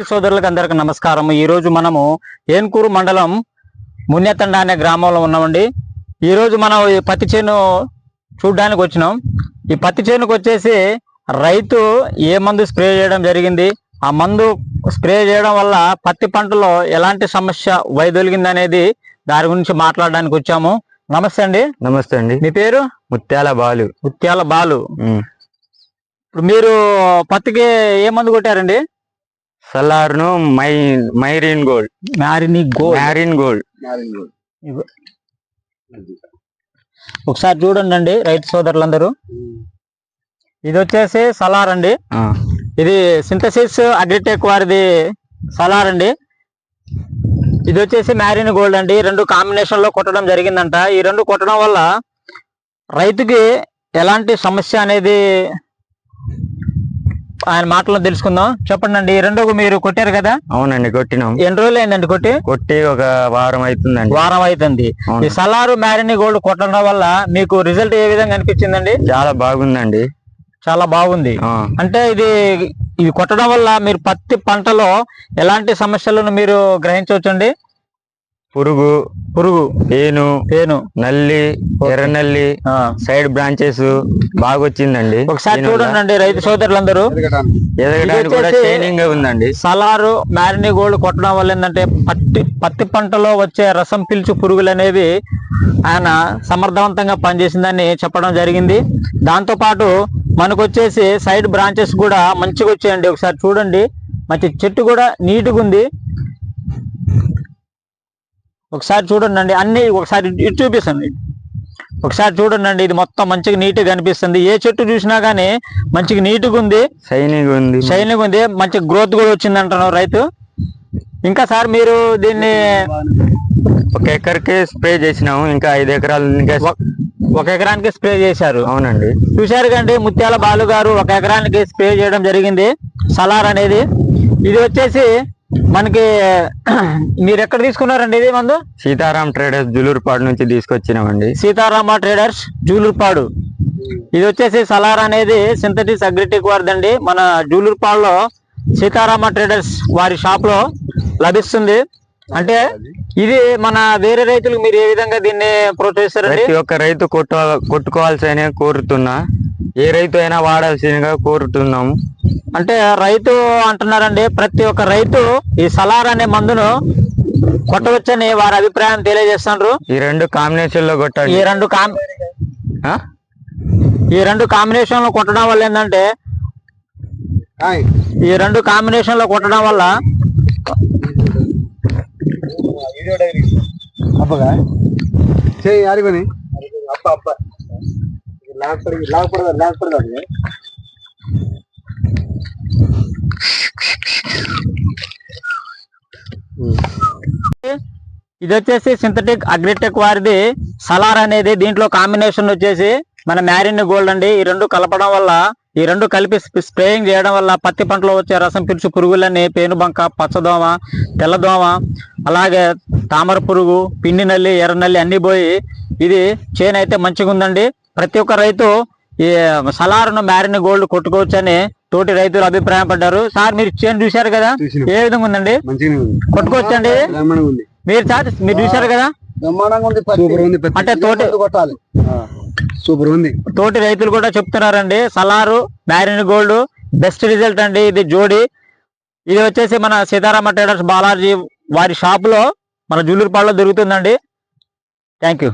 సోదరులకు అందరికి నమస్కారం. ఈ రోజు మనము ఏన్కూరు మండలం మున్యతండ అనే గ్రామంలో ఉన్నామండి. ఈ రోజు మనం ఈ పత్తి చేను చూడడానికి వచ్చినాం. ఈ పత్తి చేనుకు వచ్చేసి రైతు ఏ మందు స్ప్రే చేయడం జరిగింది? ఆ మందు స్ప్రే చేయడం వల్ల పత్తి పంటలో ఎలాంటి సమస్య వైదొలిగింది అనేది దాని గురించి మాట్లాడడానికి వచ్చాము. నమస్తే అండి. నమస్తే అండి. మీ పేరు? ముత్యాల బాలు. ముత్యాల బాలు. ఇప్పుడు మీరు పత్తికి ఏ మందు కొట్టారండి? సలార్ను my Marine Gold. Marine Gold. Marine Gold. ఒకసారి చూడండి అండి రైతు సోదరులందరూ. ఇది వచ్చేసి సలార్ అండి. ఇది సింథసిస్ అగ్రిటెక్ వారిది సలార్ అండి. ఇది వచ్చేసి మ్యారిన్ గోల్డ్ అండి. రెండు కాంబినేషన్లో కొట్టడం జరిగిందంట. ఈ రెండు కొట్టడం వల్ల రైతుకి ఎలాంటి సమస్య అనేది ఆయన మాటల్లో తెలుసుకుందాం. చెప్పండి అండి రెండు మీరు కొట్టారు కదా? అవునండి కొట్టినాం. ఎన్ని రోజులు అయిందండి కొట్టి? కొట్టి ఒక వారం అవుతుందండి వారం అవుతుంది. ఈ సలారు మ్యారిని గోల్డ్ కొట్టడం వల్ల మీకు రిజల్ట్ ఏ విధంగా అనిపించిందండి? చాలా బాగుందండి. చాలా బాగుంది. అంటే ఇది ఇది కొట్టడం వల్ల మీరు పత్తి పంటలో ఎలాంటి సమస్యలను మీరు గ్రహించవచ్చండి? పురుగు పురుగు. పేను పేను నల్లి ఎర్ర నల్లి ఆ. సైడ్ బ్రాంచెస్ బాగా వచ్చిందండి ఒకసారి చూడండి అండి రైతు సోదరులందరూ. ఎదగడానికి. కూడా వచ్చేసి- షైనింగ్గా ఉందండి. సలారు మ్యారిని గోల్డ్ కొట్టడం వల్ల ఏంటంటే పత్తి పత్తి పంటలో వచ్చే రసం పీల్చు పురుగులు అనేవి ఆయన సమర్థవంతంగా పనిచేసిందని చెప్పడం జరిగింది. దాంతో పాటు మనకు వచ్చేసి సైడ్ బ్రాంచెస్ కూడా మంచిగా వచ్చాయండి ఒకసారి చూడండి. మంచి చెట్టు కూడా నీట్గా ఉంది ఒకసారి చూడండి అండి అన్ని ఒకసారి ఇటు చూపిస్తాను. ఒకసారి చూడండి అండి ఇది మొత్తం మంచిగా నీట్గా కనిపిస్తుంది. ఏ చెట్టు చూసినా గానీ మంచిగా నీట్గా ఉంది. షైనింగ్ ఉంది. షైనింగ్ ఉంది. మంచి గ్రోత్ కూడా వచ్చింది అంటున్నారు రైతు. ఇంకా సార్ మీరు దీన్ని ఒక ఎకర్కి స్ప్రే చేసినాము. ఇంకా ఐదు ఎకరాలు ఇంకా ఒక ఎకరానికి స్ప్రే చేశారు. అవునండి. చూశారు కండి ముత్యాల బాలు గారు ఒక ఎకరానికి స్ప్రే చేయడం జరిగింది. సలార్ అనేది. ఇది వచ్చేసి మనకి మీరు ఎక్కడ తీసుకున్నారండి ఇది మందు? సీతారాం ట్రేడర్స్ జులూరుపాడు నుంచి తీసుకొచ్చినామండి. సీతారామ ట్రేడర్స్ జూలూరుపాడు. ఇది వచ్చేసి సలార్ అనేది సింథటిక్స్ అగ్రిటెక్ వారిదండి. మన జూలూరుపాడులో సీతారామ ట్రేడర్స్ వారి షాప్లో లభిస్తుంది. అంటే ఇది మన వేరే రైతులకు మీరు ఏ విధంగా దీన్ని ప్రోత్సహిస్తారండి ప్రతి ఒక్క రైతు కొట్టు కొట్టుకోవాల్సిన కోరుతున్నా. ఏ రైతు అయినా వాడాల్సిందిగా కోరుతున్నాము. అంటే రైతు అంటున్నారండి ప్రతి ఒక్క రైతు ఈ సలార్ అనే మందును కొట్టవచ్చని వారి అభిప్రాయం తెలియజేస్తున్నారు ఈ రెండు కాంబినేషన్లో ఈ కొట్టండి రెండు కాం ఆ? ఈ రెండు కాంబినేషన్లో కొట్టడం వల్ల ఏంటంటే ఈ రెండు కాంబినేషన్లో కొట్టడం వల్ల అప్పగా చేయి ఆడిపోయి అప్ప అప్ప లాగపడి లాగపడదా లాగపడదా ఇది వచ్చేసి సింథటిక్ అగ్రిటెక్ వారిది. సలార్ అనేది దీంట్లో కాంబినేషన్ వచ్చేసి మన మ్యారిన్ గోల్డ్ అండి. ఈ రెండు కలపడం వల్ల ఈ రెండు కలిపి స్ప్రే- స్ప్రేయింగ్ చేయడం వల్ల పత్తి పంటలో వచ్చే రసం పిలుచు పురుగులన్నీ పేనుబంక పచ్చదోమ తెల్లదోమ అలాగే తామర పురుగు పిండి నల్లి ఎర్ర నల్లి అన్ని పోయి ఇది చేను అయితే మంచిగా ఉందండి ప్రతి ఒక్క రైతు ఈ సలార్ను మ్యారిన్ గోల్డ్ కొట్టుకోవచ్చని తోటి రైతులు అభిప్రాయపడ్డారు. సార్ మీరు చేను చూశారు కదా. ఏ విధంగా ఉందండి? కొట్టుకోవచ్చండి మీరు సార్ మీరు చూశారు కదా? బ్రహ్మాండంగా ఉంది సూపర్ ఉంది పత్తి. అంటే తోట- కొట్టాలి. సూపర్ ఉంది. తోటి రైతులు కూడా చెప్తున్నారండి. Salar Marine Gold best result అండి ఇది జోడి. ఇది వచ్చేసి మన సీతారామ ట్రేడర్స్ బాలాజీ వారి షాప్లో మన జూలూరుపాడులో దొరుకుతుందండి. Thank you